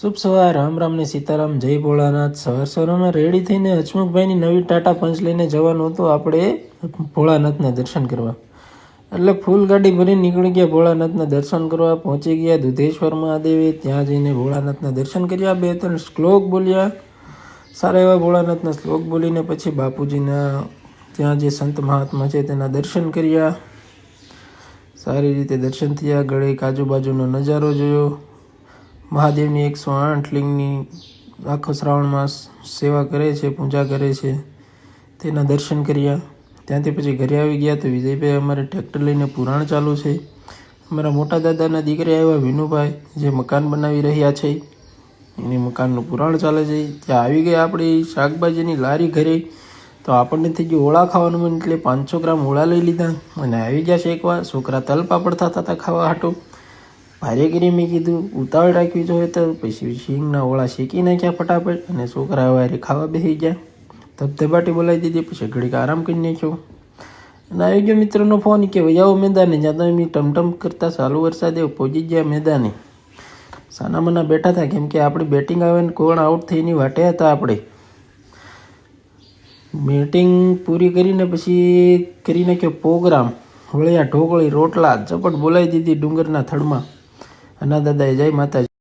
શુભ સવાર, રામ રામ ને સીતારામ, જય ભોળાનાથ. સવાર સવારમાં રેડી થઈને હચમુખભાઈની નવી ટાટા પંચ લઈને જવાનું હતું. આપણે ભોળાનાથના દર્શન કરવા. એટલે ફૂલ ગાડી ભરીને નીકળી ગયા ભોળાનાથના દર્શન કરવા. પહોંચી ગયા દુધેશ્વર મહાદેવે. ત્યાં જઈને ભોળાનાથના દર્શન કર્યા. બે ત્રણ શ્લોક બોલ્યા. સારા એવા ભોળાનાથના શ્લોક બોલીને પછી બાપુજીના ત્યાં જે સંત મહાત્મા છે તેના દર્શન કર્યા. સારી રીતે દર્શન થયા. ગળે આજુબાજુનો નજારો જોયો. મહાદેવની એકસો આઠ લિંગની આખો શ્રાવણ માસ સેવા કરે છે, પૂજા કરે છે. તેના દર્શન કર્યા. ત્યાંથી પછી ઘરે આવી ગયા તો વિજયભાઈ અમારે ટ્રેક્ટર લઈને પુરાણ ચાલુ છે. અમારા મોટા દાદાના દીકરા એવા વિનુભાઈ જે મકાન બનાવી રહ્યા છે. એની મકાનનું પુરાણ ચાલે છે. ત્યાં આવી ગઈ આપણી શાકભાજીની લારી ઘરે. તો આપણને થઈ ગયું ઓળા ખાવાનું મન એટલે પાંચસો ગ્રામ ઓળા લઈ લીધા. અને આવી ગયા છે એકવાર છોકરા તલ પાપડ થતા હતા ખાવા હાટું. ભારેગીરી મેં કીધું ઉતાવળ રાખવી જોઈએ તો પછી શીંગના ઓળા શેકી નાખ્યા ફટાફટ અને છોકરા વારે ખાવા બેસી ગયા. ધબધબાટી બોલાવી દીધી, પછી ઘડીક આરામ કરી નાખ્યો. અને આવી ગયો મિત્રનો ફોન કે વૈયાઓ મેદાને જ્યાં તમે ટમટમ કરતા ચાલુ વરસાદે પહોંચી ગયા મેદાને. સાનામાના બેઠા હતા, કેમ કે આપણી બેટિંગ આવે ને કોણ આઉટ થઈને વાટે હતા આપણે. બેટિંગ પૂરી કરીને પછી કરી નાખ્યો પ્રોગ્રામ. વળ્યા ઢોકળી, રોટલા, ઝપટ બોલાવી દીધી ડુંગરના થડમાં. અના દાદાએ જય માતાજી.